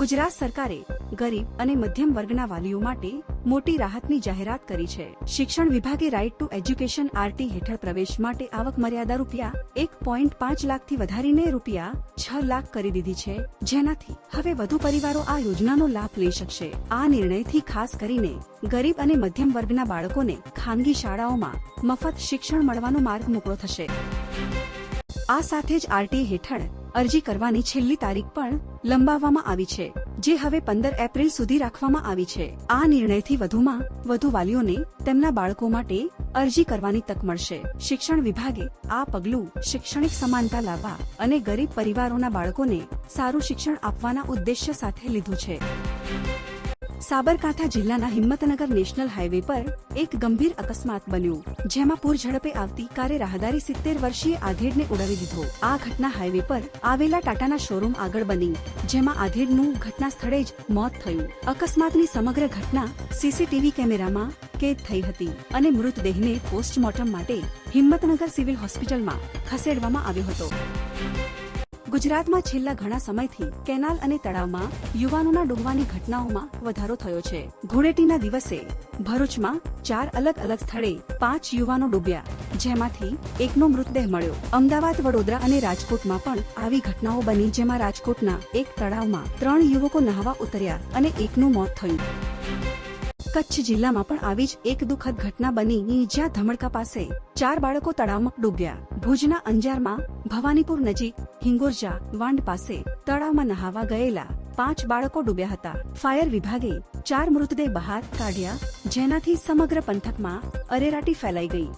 ગુજરાત સરકારે ગરીબ અને મધ્યમ વર્ગના વાલીઓ માટે મોટી રાહતની જાહેરાત કરી છે. શિક્ષણ વિભાગે રાઇટ ટુ એજ્યુકેશન આરટી હેઠળ પ્રવેશ માટે આવક મર્યાદા રૂપિયા એક પોઈન્ટ પાંચ લાખથી વધારીને રૂપિયા છ લાખ કરી દીધી છે. જેનાથી હવે વધુ પરિવારો આ યોજનાનો લાભ લઈ શકશે. આ નિર્ણયથી ખાસ કરીને ગરીબ અને મધ્યમ વર્ગના બાળકોને ખાનગી શાળાઓમાં મફત શિક્ષણ મળવાનો માર્ગ મોકળો થશે. આ સાથે જ આરટી હેઠળ અરજી કરવાની છેલ્લી તારીખ પણ લંબાવવામાં આવી છે, જે હવે પંદર એપ્રિલ સુધી રાખવામાં આવી છે. આ નિર્ણયથી વધુમાં વધુ વાલીઓને તેમના બાળકો માટે અરજી કરવાની તક મળશે. શિક્ષણ વિભાગે આ પગલું શૈક્ષણિક સમાનતા લાવવા અને ગરીબ પરિવારોના બાળકોને સારું શિક્ષણ આપવાના ઉદ્દેશ્ય સાથે લીધું છે. સાબરકાંઠા જિલ્લાના હિંમતનગર નેશનલ હાઈવે પર એક ગંભીર અકસ્માત બન્યો, જેમાં પૂર ઝડપે આવતી કારે રાહદારી સિત્તેર વર્ષીય આધેડને ઉડાવી દીધો. આ ઘટના હાઈવે પર આવેલા ટાટાના શોરૂમ આગળ બની, જેમાં આધેડનું ઘટના સ્થળે જ મોત થયું. અકસ્માતની સમગ્ર ઘટના સીસીટીવી કેમેરામાં કેદ થઈ હતી અને મૃતદેહને પોસ્ટમોર્ટમ માટે હિંમતનગર સિવિલ હોસ્પિટલમાં ખસેડવામાં આવ્યો હતો. ગુજરાતમાં છેલ્લા ઘણા સમયથી કેનાલ અને તળાવમાં યુવાનોના ડૂબવાની ઘટનાઓમાં વધારો થયો છે. ધૂળેટીના દિવસે ભરૂચમાં ચાર અલગ અલગ સ્થળે પાંચ યુવાનો ડૂબ્યા, જેમાંથી એકનો મૃતદેહ મળ્યો. અમદાવાદ, વડોદરા અને રાજકોટમાં પણ આવી ઘટનાઓ બની, જેમાં રાજકોટના એક તળાવમાં ત્રણ યુવકો નહાવા ઉતર્યા અને એકનું મોત થયું. કચ્છ જિલ્લામાં પણ આવી જ એક દુઃખદ ઘટના બની. જ્યાં ધમડકા પાસે ચાર બાળકો તળાવમાં ડૂબ્યા. ભુજના અંજારમાં ભવાનીપુર નજીક હિંગોરજા વાંડ પાસે તળાવમાં નહાવા ગયેલા પાંચ બાળકો ડૂબ્યા હતા. ફાયર વિભાગે ચાર મૃતદેહ બહાર કાઢ્યા, જેનાથી સમગ્ર પંથકમાં અરેરાટી ફેલાઈ ગઈ.